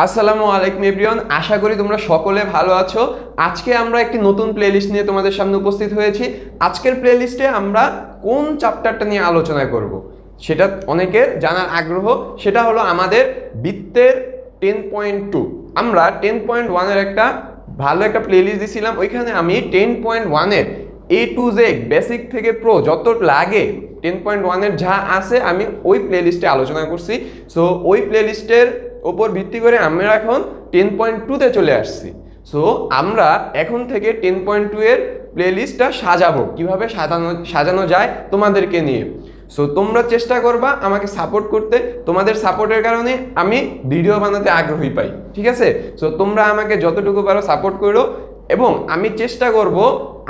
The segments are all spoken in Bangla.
আসসালামু আলাইকুম এভরিওয়ান, আশা করি তোমরা সকলে ভালো আছো। আজকে আমরা একটি নতুন প্লেলিস্ট নিয়ে তোমাদের সামনে উপস্থিত হয়েছি। আজকের প্লেলিস্টে আমরা কোন চ্যাপ্টারটা নিয়ে আলোচনা করব? সেটা অনেকের জানার আগ্রহ। সেটা হলো আমাদের বৃত্তের টেন পয়েন্ট টু আমরা টেন পয়েন্ট ওয়ানের একটা ভালো একটা প্লেলিস্ট দিয়েছিলাম ওইখানে আমি টেন পয়েন্ট ওয়ানের এ টু জেড বেসিক থেকে প্রো যত লাগে টেন পয়েন্ট ওয়ানের যা আছে, আমি ওই প্লেলিস্টে আলোচনা করছি। সো ওই প্লেলিস্টের ওপর ভিত্তি করে আমরা এখন টেন পয়েন্ট টুতে চলে আসছি। সো আমরা এখন থেকে টেন পয়েন্ট টু এর প্লেলিস্টটা সাজাবো। কীভাবে সাজানো সাজানো যায় তোমাদেরকে নিয়ে। সো তোমরা চেষ্টা করবা আমাকে সাপোর্ট করতে। তোমাদের সাপোর্টের কারণে আমি ভিডিও বানাতে আগ্রহী পাই। ঠিক আছে? সো তোমরা আমাকে যতটুকু পারো সাপোর্ট করো এবং আমি চেষ্টা করব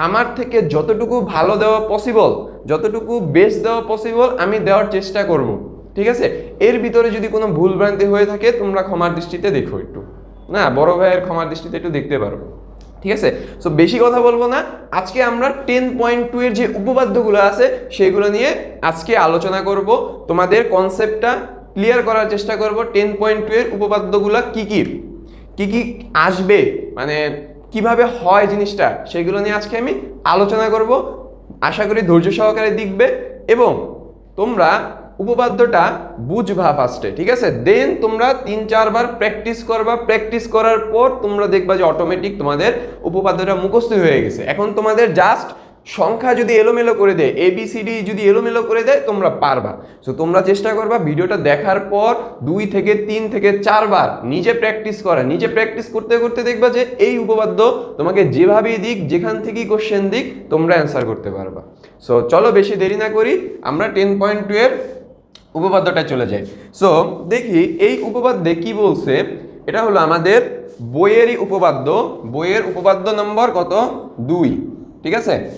আমার থেকে যতটুকু ভালো দেওয়া পসিবল যতটুকু বেস্ট দেওয়া পসিবল আমি দেওয়ার চেষ্টা করব। ঠিক আছে? এর ভিতরে যদি কোনো ভুল ভ্রান্তি হয়ে থাকে, তোমরা ক্ষমার দৃষ্টিতে দেখো একটু। না, বড় ভাইয়ের ক্ষমার দৃষ্টিতে একটু দেখতে পারো। ঠিক আছে? সো বেশি কথা বলব না। আজকে আমরা টেন পয়েন্ট টু এর যে উপপাদ্যগুলো আছে, সেগুলো নিয়ে আজকে আলোচনা করব। তোমাদের কনসেপ্টটা ক্লিয়ার করার চেষ্টা করব। টেন পয়েন্ট টু এর উপপাদ্যগুলো কী কী? কী কি আসবে? মানে কীভাবে হয় জিনিসটা? সেগুলো নিয়ে আজকে আমি আলোচনা করব। আশা করি ধৈর্য সহকারে দেখবে। এবং তোমরা উপপাদ্যটা বুঝবা ফার্স্টে ঠিক আছে? দেন তোমরা তিন, চারবার প্র্যাকটিস করবা। প্র্যাকটিস করার পর তোমরা দেখবা যে অটোমেটিক তোমাদের উপপাদ্যটা মুখস্থ হয়ে গেছে। এখন তোমাদের জাস্ট সংখ্যা যদি এলোমেলো করে দেয় এবিসিডি যদি এলোমেলো করে দেয়, তোমরা পারবা। সো তোমরা চেষ্টা করবা ভিডিওটা দেখার পর দুই থেকে তিন থেকে চারবার নিজে প্র্যাকটিস করা। নিজে প্র্যাকটিস করতে করতে দেখবা যে এই উপপাদ্য তোমাকে যেভাবেই দিক, যেখান থেকেই কোশ্চেন দিক, তোমরা অ্যান্সার করতে পারবা। সো চলো বেশি দেরি না করি। আমরা টেন পয়েন্ট টু এর উপপাদ্যটা চলে যাই সো দেখি এই উপপাদ্যে কি বলছে? এটা হলো আমাদের বইয়েরই উপপাদ্য। বইয়ের উপপাদ্য নম্বর কত? দুই। ঠিক আছে?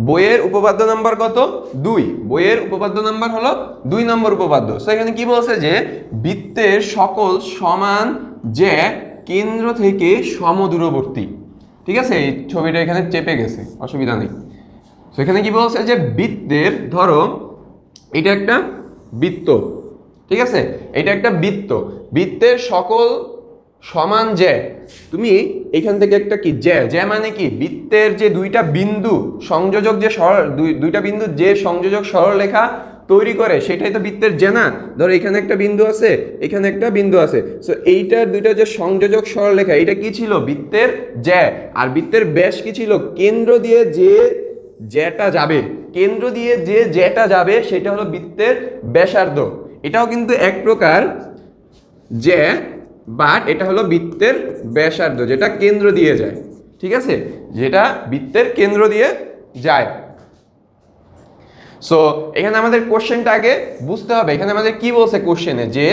বইয়ের উপপাদ্য নাম্বার কত? দুই। বইয়ের উপপাদ্য নাম্বার হলো দুই নম্বর উপপাদ্য। সো এখানে কি বলছে যে বৃত্তের সকল সমান যে কেন্দ্র থেকে সমদূরবর্তী। ঠিক আছে? এই ছবিটা এখানে চেপে গেছে, অসুবিধা নেই। তো এখানে কি বলছে যে বৃত্তের, ধরো, এটা একটা বৃত্ত, ঠিক আছে? এটা একটা বৃত্ত। বৃত্তের সকল সমান যে তুমি এখান থেকে একটা কি? জ্যা। জ্যা মানে কি? বৃত্তের যে দুইটা বিন্দু সংযোজক যে সরল, দুই- দুইটা বিন্দু যে সংযোজক সরলরেখা তৈরি করে, সেটাই তো বৃত্তের জেনা। ধরো এখানে একটা বিন্দু আছে, এখানে একটা বিন্দু আছে। সো এইটার দুইটা যে সংযোজক সরলরেখা, এটা কি ছিল? বৃত্তের জ্যা। আর বৃত্তের ব্যাস কি ছিল? কেন্দ্র দিয়ে যে জ্যাটা যাবে, কেন্দ্র দিয়ে যে জ্যাটা যাবে, সেটা হলো বৃত্তের ব্যাসার্ধ। এটাও কিন্তু এক প্রকার যে বাট এটা হলো বৃত্তের ব্যাসার্ধ, যেটা কেন্দ্র দিয়ে যায়। ঠিক আছে? যেটা বৃত্তের কেন্দ্র দিয়ে যায়। সো এখানে আমাদের কোশ্চেনটা আগে বুঝতে হবে। এখানে আমাদের কি বলছে কোশ্চেনে যে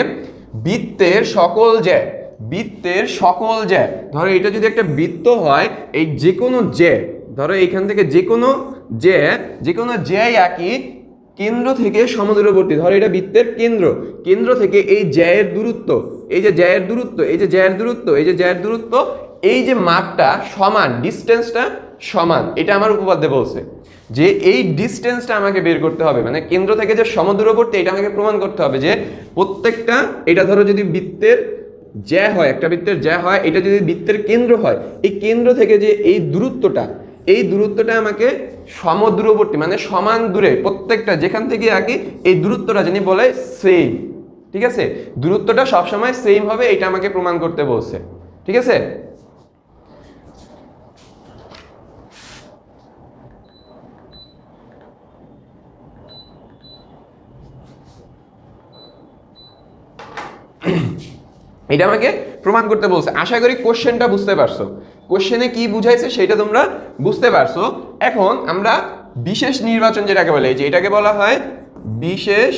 বৃত্তের সকল যে বৃত্তের সকল যে ধরো এটা যদি একটা বৃত্ত হয়, এই যে কোনো যে ধরো এইখান থেকে যে কোনো যে যে কোনো যে একই কেন্দ্র থেকে সমদূরবর্তী। ধরো এটা বৃত্তের কেন্দ্র। কেন্দ্র থেকে এই জ্যায়ের দূরত্ব, এই যে জ্যায়ের দূরত্ব, এই যে জ্যায়ের দূরত্ব, এই যে জ্যায়ের দূরত্ব, এই যে মাপটা সমান ডিস্টেন্সটা সমান, এটা আমার উপপাদ্যে বলছে, যে এই ডিস্টেন্সটা আমাকে বের করতে হবে মানে কেন্দ্র থেকে যে সমদূরবর্তী এটা আমাকে প্রমাণ করতে হবে যে প্রত্যেকটা, এটা ধরো যদি বৃত্তের জ্যা হয়, একটা বৃত্তের জ্যা হয়, এটা যদি বৃত্তের কেন্দ্র হয়, এই কেন্দ্র থেকে যে এই দূরত্বটা এই দূরত্বটা আমাকে সমদূরবর্তী মানে সমান দূরে, প্রত্যেকটা, যেখান থেকে আঁকি এই দূরত্বটা যিনি বলে সেম ঠিক আছে? দূরত্বটা সবসময় সেম হবে, এটা আমাকে প্রমাণ করতে বলছে, ঠিক আছে? এটা আমাকে প্রমাণ করতে বলছে। আশা করি কোশ্চেনটা বুঝতে পারছ। কোশ্চেনে কি বুঝাইছে সেটা তোমরা বুঝতে পারছ। এখন আমরা বিশেষ নির্বাচন যেটাকে বলে যে এটাকে বলা হয় বিশেষ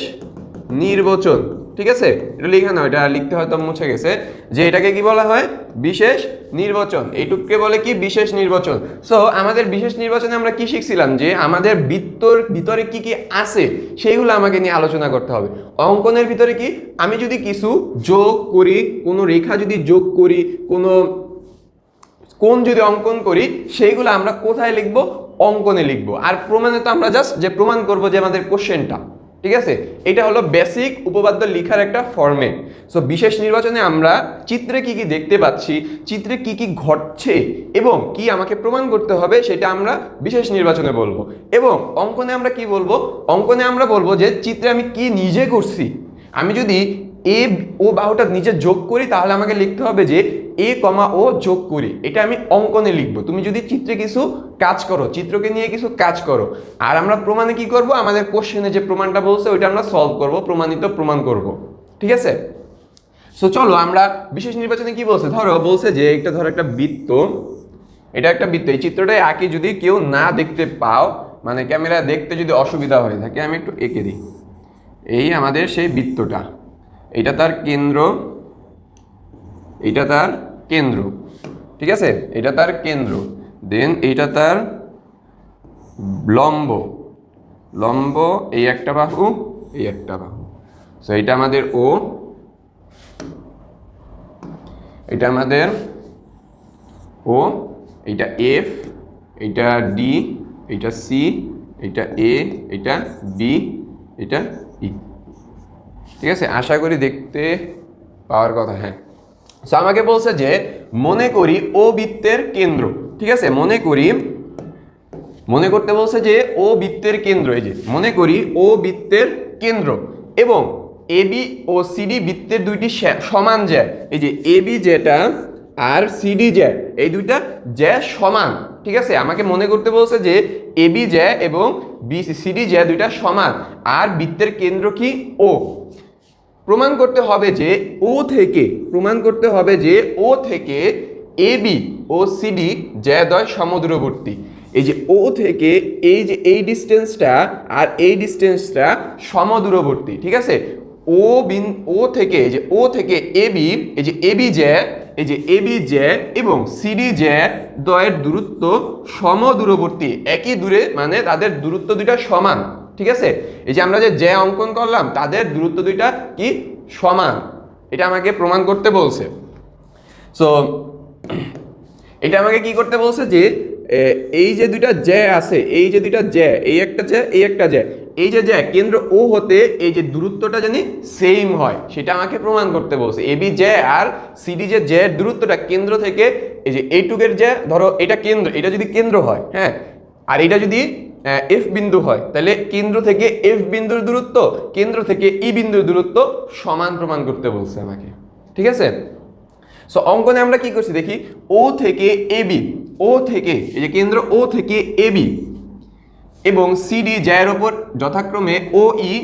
নির্বাচন। ঠিক আছে? এটা লেখা না এটা লিখতে হয়তো মুছে গেছে। যে এটাকে কি বলা হয়? বিশেষ নির্বাচন। এইটুককে বলে কি? বিশেষ নির্বাচন। সো আমাদের বিশেষ নির্বাচনে আমরা কি শিখছিলাম? যে আমাদের বৃত্তর ভিতরে কি কি আছে, সেইগুলো আমাকে নিয়ে আলোচনা করতে হবে। অঙ্কনের ভিতরে কি? আমি যদি কিছু যোগ করি, কোনো রেখা যদি যোগ করি, কোনো কোন যদি অঙ্কন করি, সেইগুলো আমরা কোথায় লিখব? অঙ্কনে লিখব। আর প্রমাণে তো আমরা জাস্ট যে প্রমাণ করব যে আমাদের কোশ্চেনটা ঠিক আছে? এটা হলো বেসিক উপপাদ্য লেখার একটা ফর্মেট সো বিশেষ নির্বাচনে আমরা চিত্রে কি কি দেখতে পাচ্ছি, চিত্রে কি কি ঘটছে এবং কি আমাকে প্রমাণ করতে হবে সেটা আমরা বিশেষ নির্বাচনে বলব। এবং অঙ্কনে আমরা কি বলব? অঙ্কনে আমরা বলব যে চিত্রে আমি কি নিজে করছি? আমি যদি এ ও বাহুটা নিজে যোগ করি, তাহলে আমাকে লিখতে হবে যে এ কমা ও যোগ করি, এটা আমি অঙ্কনে লিখব। তুমি যদি চিত্রে কিছু কাজ করো, চিত্রকে নিয়ে কিছু কাজ করো, আর আমরা প্রমাণে কি করব? আমাদের কোশ্চেনে যে প্রমাণটা বলছে, ওইটা আমরা সলভ করব, প্রমাণিত প্রমাণ করব। ঠিক আছে? সো চলো আমরা বিশেষ নির্বাচনে কি বলছে? ধরো, বলছে যে একটা ধরো একটা বৃত্ত, এটা একটা বৃত্ত, এই চিত্রটাই আঁকি যদি কেউ না দেখতে পাও মানে ক্যামেরা দেখতে যদি অসুবিধা হয়ে থাকে, আমি একটু এঁকে দিই। এই আমাদের সেই বৃত্তটা, এটা তার কেন্দ্র এটা তার কেন্দ্র, ঠিক আছে? এটা তার কেন্দ্র। দেন এটা তার লম্ব। লম্ব এই একটা বাহু, এই একটা বাহু। সো এটা আমাদের ও এটা আমাদের ও এইটা এফ এইটা ডি এইটা সি এইটা এ এটা বি এটা ই ঠিক আছে? আশা করি দেখতে পাওয়ার কথা হ্যাঁ। সো আমাকে বলছে যে, মনে করি ও বৃত্তের কেন্দ্র, ঠিক আছে? মনে করি, মনে করতে বলছে যে, ও বৃত্তের কেন্দ্র, এই যে, মনে করি ও বৃত্তের কেন্দ্র এবং এবি ও সিডি বৃত্তের দুইটি সমান জ্যা, এই যে এবি যেটা আর সিডি জ্যা, এই দুইটা জ্যা সমান, ঠিক আছে? আমাকে মনে করতে বলছে যে এবি জ্যা এবং বি সিডি জ্যা দুইটা সমান, আর বৃত্তের কেন্দ্র কি ও? প্রমাণ করতে হবে যে ও থেকে, প্রমাণ করতে হবে যে ও থেকে এ, বি ও সিডি জ্যাদয় সমদূরবর্তী। এই যে ও থেকে এই যে এই ডিস্টেন্সটা আর এই ডিস্টেন্সটা সমদূরবর্তী, ঠিক আছে? ও বিন, ও থেকে যে ও থেকে এ, বি, এই যে এ, বি, জ্যা, এই যে এ, বি, জ্যা এবং সিডি জ্যা দয়ের দূরত্ব সমদূরবর্তী। একই দূরে মানে তাদের দূরত্ব দুটা সমান। ঠিক আছে? এই যে আমরা যে জ্যা অঙ্কন করলাম, তাদের দূরত্ব দুইটা কি? সমান। এটা আমাকে প্রমাণ করতে বলছে। সো এটা আমাকে কি করতে বলছে যে এই যে দুইটা জ্যা আছে, এই যে দুইটা জ্যা, এই একটা জ্যা, এই একটা জ্যা, এই যে জ্যা, কেন্দ্র ও হতে এই যে দূরত্বটা জানি সেম হয়। সেটা আমাকে প্রমাণ করতে বলছে। এবি জ্যা আর সিডি যে জ্যা দূরত্বটা কেন্দ্র থেকে এই যে এইটুকের জ্যা, ধরো এটা কেন্দ্র, এটা যদি কেন্দ্র হয় হ্যাঁ? আর এটা যদি এফ বিন্দু হয়, তাহলে কেন্দ্র থেকে এফ বিন্দুর দূরত্ব, কেন্দ্র থেকে ই বিন্দুর দূরত্ব সমান প্রমাণ করতে বলছে আমাকে। ঠিক আছে? সো অঙ্কনে আমরা কি করছি দেখি? ও থেকে এ বি ও থেকে, এই যে কেন্দ্র ও থেকে এ বি এবং সিডি জ্যায়ের ওপর যথাক্রমে ও ই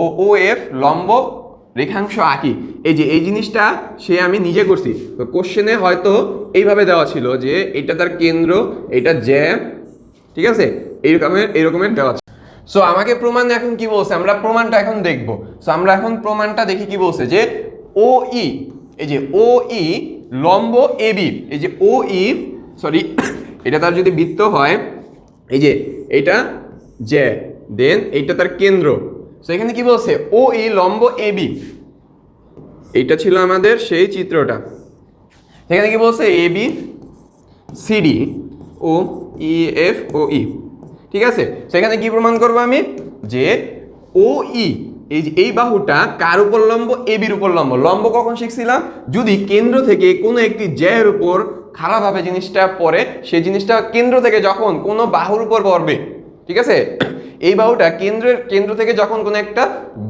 ও ও এফ লম্ব রেখাংশ আঁকি। এই যে এই জিনিসটা সে আমি নিজে করছি। তো কোশ্চেনে হয়তো এইভাবে দেওয়া ছিল যে এটা তার কেন্দ্র, এটা জ্যা ঠিক আছে? এইরকমের এরকমের দেওয়া ছিল সো আমাকে প্রমাণ এখন কি বলছে? আমরা প্রমাণটা এখন দেখব। সো আমরা এখন প্রমাণটা দেখি কি বলছে যে ও ই এই যে ও ই লম্ব এ বি এই যে ও ই সরি এটা তার যদি বৃত্ত হয়, এই যে এটা জ্যা দেন এইটা তার কেন্দ্র। সো এখানে কি বলছে? ও ই লম্ব এ বি এইটা ছিল আমাদের সেই চিত্রটা। এখানে কি বলছে? A B CD O E, F, O, E. ঠিক আছে? সেখানে কি প্রমাণ করব আমি? যে ও, ই, এই যে এই বাহুটা কার উপর লম্ব? এ বির উপর লম্ব। লম্ব কখন শিখছিলাম? যদি কেন্দ্র থেকে কোনো একটি জ্যায়ের উপর খারাপভাবে জিনিসটা পড়ে সেই জিনিসটা কেন্দ্র থেকে যখন কোনো বাহুর উপর পড়বে, ঠিক আছে? এই বাহুটা কেন্দ্রের, কেন্দ্র থেকে যখন কোনো একটা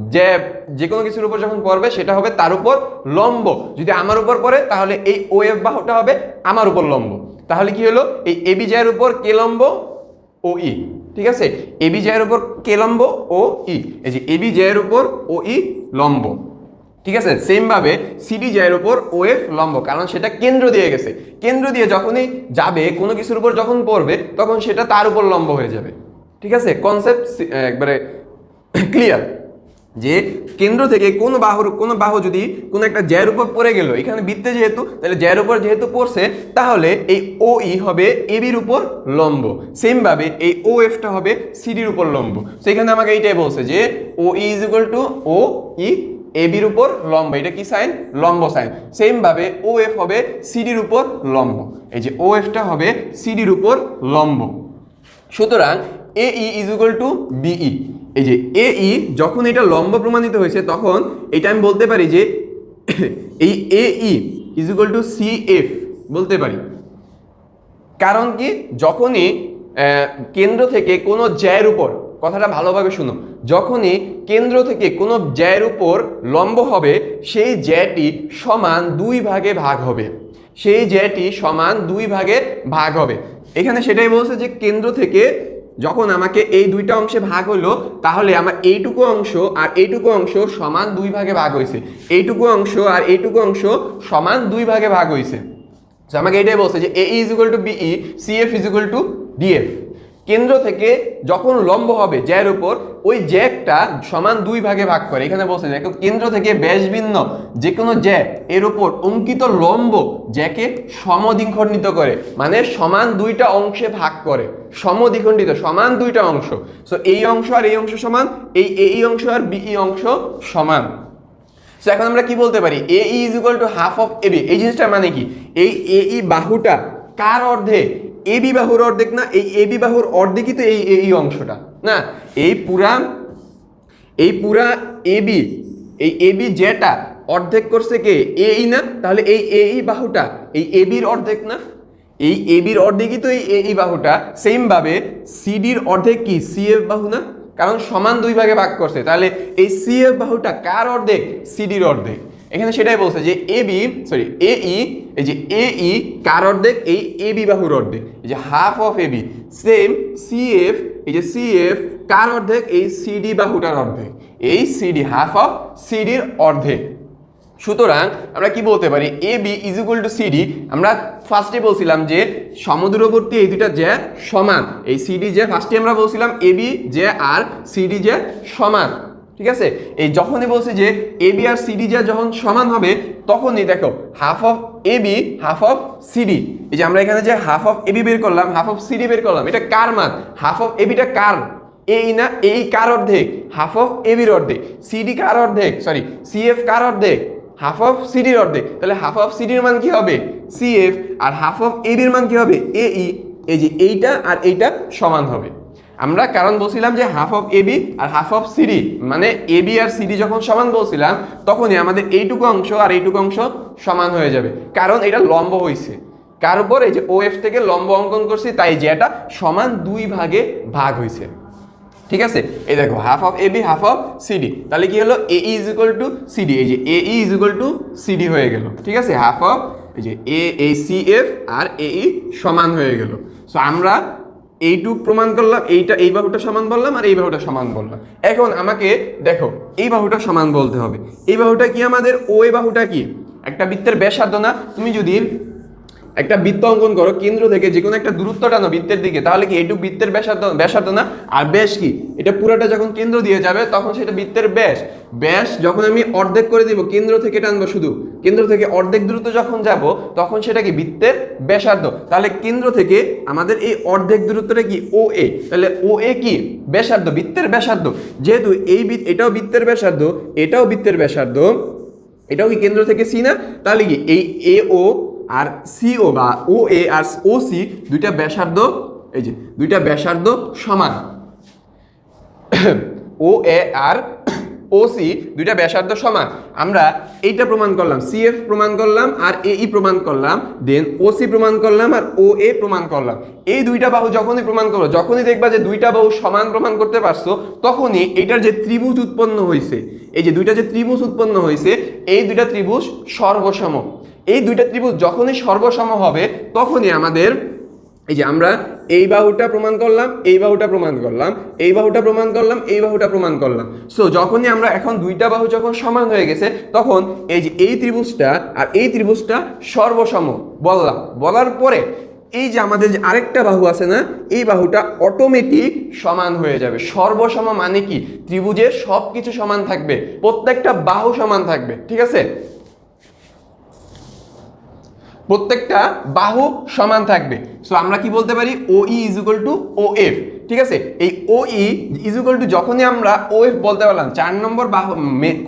যে যে কোনো কিছুর উপর যখন পড়বে, সেটা হবে তার উপর লম্ব। যদি আমার উপর পড়ে, তাহলে এই ও, এফ বাহুটা হবে আমার উপর লম্ব। তাহলে কি হলো? এই এবি জায়ের উপর কে লম্ব ও ই ঠিক আছে? এবি জায়ের উপর কে লম্ব ও ই এই যে এবি জায়ের উপর ও ই লম্ব, ঠিক আছে? সেম ভাবে সিডি জায়ের উপর ও এফ লম্ব, কারণ সেটা কেন্দ্র দিয়ে গেছে। কেন্দ্র দিয়ে যখনই যাবে, কোনো কিছুর উপর যখন পড়বে, তখন সেটা তার উপর লম্ব হয়ে যাবে, ঠিক আছে? কনসেপ্ট একবারে ক্লিয়ার যে কেন্দ্র থেকে কোন বাহুর, কোন বাহু যদি কোনো একটা জ্যার উপর পড়ে গেল, এখানে বৃত্তে যেহেতু, তাহলে জ্যার উপর যেহেতু পড়ছে, তাহলে এই ও ই হবে এবির উপর লম্ব। সেম ভাবে এই ও এফটা হবে সিডির উপর লম্ব। সেখানে আমাকে এইটাই বলছে যে O E is equal to O E এবির উপর লম্ব। এটা কি সাইন? লম্ব সাইন। সেম ভাবে ও এফ হবে সিডির উপর লম্ব। এই যে ও এফটা হবে সিডির উপর লম্ব। সুতরাং A E is equal to BE এই যে এ ই যখন এটা লম্ব প্রমাণিত হয়েছে, তখন এটা আমি বলতে পারি যে এই A E is equal to C F বলতে পারি। কারণ কি? যখনই কেন্দ্র থেকে কোনো জ্যায়ের উপর, কথাটা ভালোভাবে শুনো, যখনই কেন্দ্র থেকে কোনো জ্যায়ের উপর লম্ব হবে, সেই জ্যাটি সমান দুই ভাগে ভাগ হবে। সেই জ্যাটি সমান দুই ভাগে ভাগ হবে। এখানে সেটাই বলছে যে কেন্দ্র থেকে যখন আমাকে এই দুইটা অংশে ভাগ হলো, তাহলে আমার এইটুকু অংশ আর এইটুকু অংশ সমান দুই ভাগে ভাগ হয়েছে। এইটুকু অংশ আর এইটুকু অংশ সমান দুই ভাগে ভাগ হয়েছে। তো আমাকে এটাই বলছে যে A is equal to BE C F is equal to DF কেন্দ্র থেকে যখন লম্ব হবে জ্যার উপর, ওই জ্যাকটা সমান দুই ভাগে ভাগ করে। এখানে বলছে দেখো কেন্দ্র থেকে ব্যাস ভিন্ন যে কোনো জ্যাক এর উপর অঙ্কিত লম্ব জ্যাকে সমদ্বিখণ্ডিত করে। মানে সমান দুইটা অংশে ভাগ করে। সমদ্বিখণ্ডিত, সমান দুইটা অংশ। সো এই অংশ আর এই অংশ সমান, এই এই অংশ আর বিই অংশ সমান। সো এখন আমরা কি বলতে পারি? A is equal to half of A AB এই জিনিসটা মানে কি? এই এ ই বাহুটা কার অর্ধেক এবি বাহুর অর্ধেক না, এই এবি বাহুর অর্ধেকই তো এই এই অংশটা, না? এই পুরা এই পুরা এবি এই এবি যেটা অর্ধেক করছে কে? এই না? তাহলে এই এই বাহুটা, এই এ এবির অর্ধেক না? এই এ এবির অর্ধেকই তো এই এই বাহুটা সেম ভাবে সিডির অর্ধেক কি? সিএফ বাহু না? কারণ সমান দুই ভাগে ভাগ করছে, তাহলে এই সিএফ বাহুটা কার অর্ধেক? সিডির অর্ধেক। এখানে সেটাই বলছে যে এ বি সরি এ ই, এই যে এ ই কার অর্ধেক? এই এ বি বাহুর অর্ধেক। এই যে half of A B. Same C F এই যে সি এফ কার অর্ধেক? এই সিডি বাহুটার অর্ধেক। এই সিডি হাফ অফ সিডির অর্ধেক। সুতরাং আমরা কি বলতে পারি? A B is equal to CD আমরা ফার্স্টে বলছিলাম যে সমদূরবর্তী এই দুইটা যে সমান। এই সিডি যে ফার্স্টে আমরা বলছিলাম এ বি যে আর সিডি যে সমান। ঠিক আছে? এই যখনই বলছি যে এ বি আর সিডি যা যখন সমান হবে, তখনই দেখো half of A B half of CD এই যে আমরা এখানে যে হাফ অফ এবি বের করলাম হাফ অফ সিডি বের করলাম, এটা কার মান? হাফ অফ এ এবিটা কার? এই না, এই কার অর্ধেক? হাফ অফ এ এবির অর্ধেক। সিডি কার অর্ধেক? সরি সিএফ কার অর্ধেক? হাফ অফ সিডির অর্ধেক। তাহলে হাফ অফ সিডির মান কি হবে? সিএফ আর হাফ অফ এবির মান কি হবে? এ ই এই যে এইটা আর এইটা সমান হবে। আমরা কারণ বলছিলাম যে হাফ অফ এবি আর হাফ অফ সিডি মানে এবি আর সিডি যখন সমান বলছিলাম, তখনই আমাদের এইটুকু অংশ আর এইটুকু অংশ সমান হয়ে যাবে। কারণ এটা লম্ব হয়েছে কার উপর? এই যে ও এফ থেকে লম্ব অঙ্কন করছি, তাই যে এটা সমান দুই ভাগে ভাগ হয়েছে ঠিক আছে? এই দেখো half of AB half of CD তাহলে কি হলো? A is equal to CD এই যে A is equal to CD হয়ে গেল। ঠিক আছে? হাফ অফ এই যে এ এ সি এফ আর এ ই সমান হয়ে গেল। সো আমরা এইটুক প্রমাণ করলাম, এইটা, এই বাহুটা সমান বললাম আর এই বাহুটা সমান বললাম। এখন আমাকে দেখো, এই বাহুটা সমান বলতে হবে। এই বাহুটা কি আমাদের? ও, এই বাহুটা কি? একটা বৃত্তের ব্যাসার্ধ না? তুমি যদি একটা বৃত্ত অঙ্কন করো, কেন্দ্র থেকে যে কোনো একটা দূরত্ব টানো বৃত্তের দিকে, তাহলে কি এইটুকু বৃত্তের ব্যাসার্ধ ব্যাসার্ধ না? আর ব্যাস কি? এটা পুরোটা যখন কেন্দ্র দিয়ে যাবে, তখন সেটা বৃত্তের ব্যাস। ব্যাস যখন আমি অর্ধেক করে দিব, কেন্দ্র থেকে টানবো শুধু। কেন্দ্র থেকে অর্ধেক দূরত্ব যখন যাব, তখন সেটা কি? বৃত্তের ব্যাসার্ধ। তাহলে কেন্দ্র থেকে আমাদের এই অর্ধেক দূরত্বটা কি? ও এ। তাহলে ও এ কি? ব্যাসার্ধ, বৃত্তের ব্যাসার্ধ। যেহেতু এই এটাও বৃত্তের ব্যাসার্ধ, এটাও বৃত্তের ব্যাসার্ধ, এটাও কি কেন্দ্র থেকে সি না? তাহলে কি? এই এ ও আর সিও বা ও এ আর ও সি দুইটা ব্যাসার্ধ, এই যে, দুইটা ব্যাসার্ধ সমান। ও এ আর ও সি দুইটা ব্যাসার্ধ সমান। আমরা এইটা প্রমাণ করলাম সিএফ প্রমাণ করলাম আর এ ই প্রমাণ করলাম দেন ও সি প্রমাণ করলাম আর ও এ প্রমাণ করলাম। এই দুইটা বাহু যখনই প্রমাণ করো, যখনই দেখবা যে দুইটা বাহু সমান প্রমাণ করতে পারছ, তখনই এটার যে ত্রিভুজ উৎপন্ন হয়েছে এই যে দুইটা যে ত্রিভুজ উৎপন্ন হয়েছে এই দুইটা ত্রিভুজ সর্বসম। এই দুইটা ত্রিভুজ যখনই সর্বসম হবে, তখনই আমাদের, এই যে আমরা এই বাহুটা প্রমাণ করলাম, এই বাহুটা প্রমাণ করলাম, এই বাহুটা প্রমাণ করলাম, এই বাহুটা প্রমাণ করলাম। সো যখনই আমরা এখন দুইটা বাহু যখন সমান হয়ে গেছে, তখন এই যে এই ত্রিভুজটা আর এই ত্রিভুজটা সর্বসম বললাম। বলার পরে এই যে আমাদের যে আরেকটা বাহু আছে না, এই বাহুটা অটোমেটিক সমান হয়ে যাবে। সর্বসম মানে কি? ত্রিভুজের সব কিছু সমান থাকবে। প্রত্যেকটা বাহু সমান থাকবে। ঠিক আছে? প্রত্যেকটা বাহু সমান থাকবে। সো আমরা কি বলতে পারি? O E is equal to O F ঠিক আছে? এই O E is equal to যখনই আমরা ও এফ বলতে পারলাম, চার নম্বর বাহু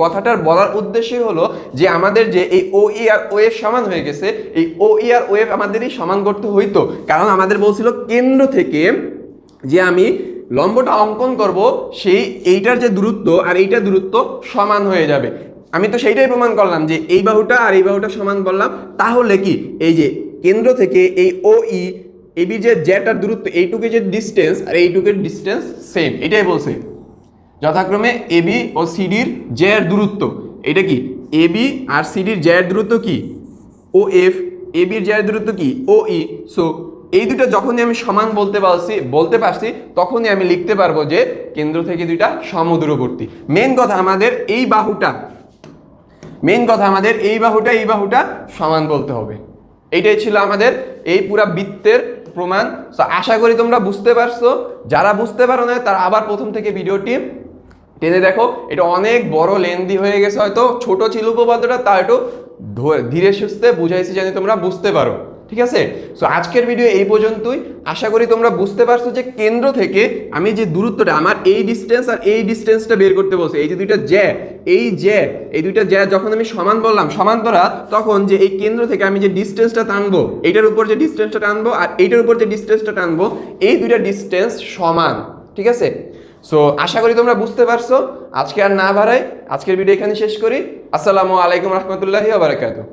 কথাটার বলার উদ্দেশ্যই হলো যে আমাদের যে এই ও ই আর ও এফ সমান হয়ে গেছে, এই ও ই আর ও এফ আমাদেরই সমান করতে হইতো। কারণ আমাদের বলছিল কেন্দ্র থেকে যে আমি লম্বটা অঙ্কন করব, সেই এইটার যে দূরত্ব আর এইটার দূরত্ব সমান হয়ে যাবে। আমি তো সেইটাই প্রমাণ করলাম যে এই বাহুটা আর এই বাহুটা সমান বললাম। তাহলে কি? এই যে কেন্দ্র থেকে এই ও ই এবি যে জ্যাটার দূরত্ব, এইটুকু যে ডিস্টেন্স আর এইটুকুর ডিস্টেন্স সেম এটাই বলছে। যথাক্রমে এবি ও সিডির জ্যার দূরত্ব, এটা কি? এবি আর সিডির জ্যার দূরত্ব কি? ও এফ এবির জ্যার দূরত্ব কি? ও ই সো এই দুটো যখনই আমি সমান বলতে পারছি বলতে পারছি, তখনই আমি লিখতে পারব যে কেন্দ্র থেকে দুইটা সমদূরবর্তী। মেন কথা আমাদের এই বাহুটা মেন কথা আমাদের এই বাহুটা এই বাহুটা সমান বলতে হবে। এইটাই ছিল আমাদের এই পুরা বৃত্তের প্রমাণ। তো আশা করি তোমরা বুঝতে পারছ। যারা বুঝতে পারো না তারা আবার প্রথম থেকে ভিডিওটি টেনে দেখো। এটা অনেক বড় লেন্দি হয়ে গেছে হয়তো। ছোট ছিল উপপাদ্যটা তা একটু ধীরে সুস্থে বুঝাইছি জানি তোমরা বুঝতে পারো। ঠিক আছে? সো আজকের ভিডিও এই পর্যন্তই। আশা করি তোমরা বুঝতে পারছ যে কেন্দ্র থেকে আমি যে দূরত্বটা, আমার এই ডিস্টেন্স আর এই ডিস্টেন্সটা বের করতে বলছে। এই যে দুইটা জ্যা, এই জ্যা, এই দুইটা জ্যা যখন আমি সমান বললাম, সমান্তরা, তখন যে এই কেন্দ্র থেকে আমি যে ডিস্টেন্সটা টানবো এইটার উপর যে ডিস্টেন্সটা টানবো আর এইটার উপর যে ডিস্টেন্সটা টানবো, এই দুইটা ডিস্টেন্স সমান, ঠিক আছে? সো আশা করি তোমরা বুঝতে পারছ। আজকে আর না বাড়াই, আজকের ভিডিও এখানে শেষ করি। আসসালামু আলাইকুম রহমতুল্লাহি বারাকাতু